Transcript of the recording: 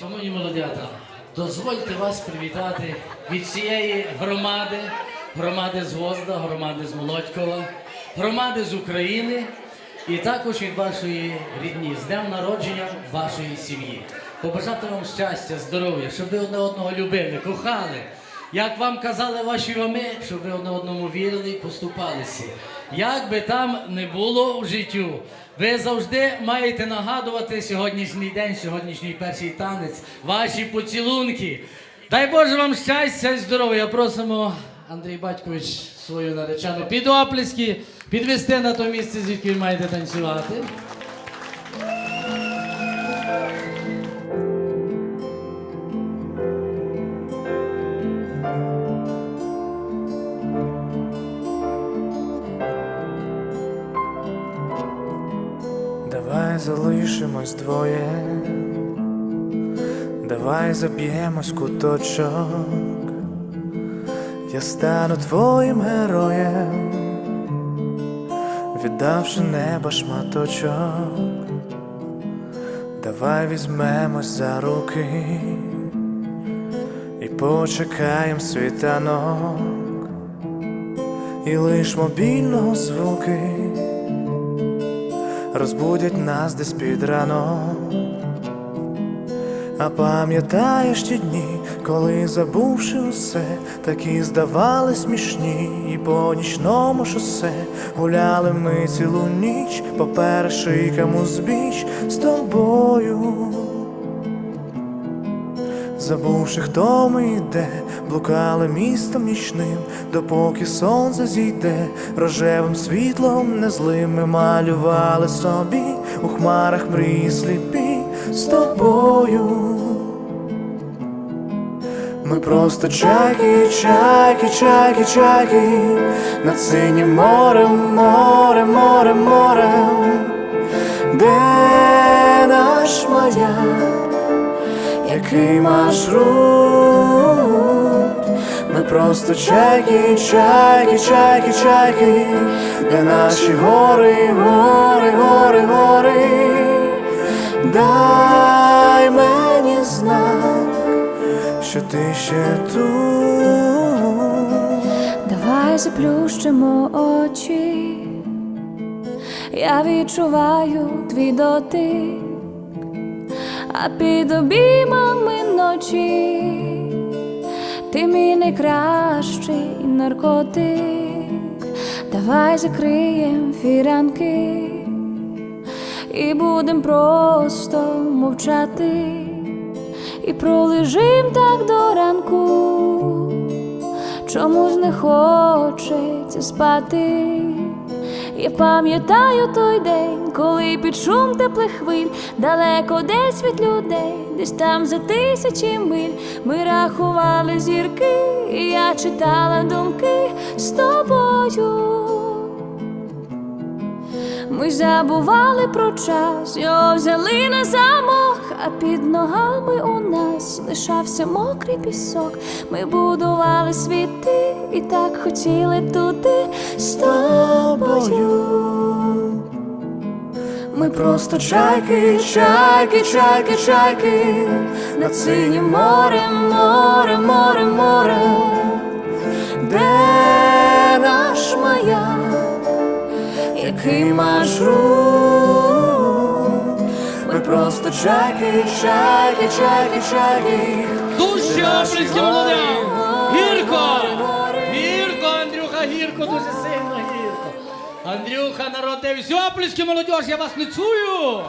Шановні молодята, дозвольте вас привітати від цієї громади, громади з Гозда, громади з Молодькова, громади з України і також від вашої рідні з днем народження вашої сім'ї. Побажати вам щастя, здоров'я, щоб ви одне одного любили, кохали. Як вам казали ваші роми, щоб ви одне одному вірили і поступалися. Як би там не було в життю, ви завжди маєте нагадувати сьогоднішній день, сьогоднішній перший танець, ваші поцілунки. Дай Боже вам щастя і здоров'я. Просимо Андрій Батькович свою наречену під оплески, підвести на то місце, звідки ви маєте танцювати. Залишимось двоє, давай заб'ємось куточок, я стану твоїм героєм, віддавши неба шматочок, давай візьмемось за руки і почекаєм світанок, і лиш мобільного звуки розбудять нас десь під ранок. А пам'ятаєш ті дні, коли забувши усе, такі здавали смішні, і по нічному шосе гуляли ми цілу ніч по першикам узбіч з тобою. Забувши, хто ми йде, блукали містом нічним, допоки сонце зійде, рожевим світлом незлим ми малювали собі у хмарах мрії сліпі з тобою. Ми просто чайки, чайки, чайки, чайки, над синім морем, морем, морем, морем, де наш маяк? Який маршрут? Ми просто чайки, чайки, чайки, чайки, де наші гори, гори, гори, гори, дай мені знак, що ти ще тут. Давай заплющимо очі, я відчуваю твій дотик, а під обіймами ночі ти мій найкращий наркотик. Давай закриєм фіранки і будем просто мовчати, і пролежим так до ранку чомусь не хочеться спати. Я пам'ятаю той день, коли під шум теплих хвиль, далеко десь від людей, десь там за тисячі миль, ми рахували зірки, і я читала думки з тобою. Ми забували про час, його взяли на замок, а під ногами у нас лишався мокрий пісок. Ми будували світи і так хотіли туди з тобою. Ми просто чайки, чайки, чайки, чайки, над синім морем, морем, морем, морем, де який маршрут? Ми просто чайки, чайки, чайки, чайки. Оплески, молодя! Гірко! Гірко, Андрюха, гірко, дуже сильно гірко. Андрюха, народ, де всі оплески, молодь, я вас не чую!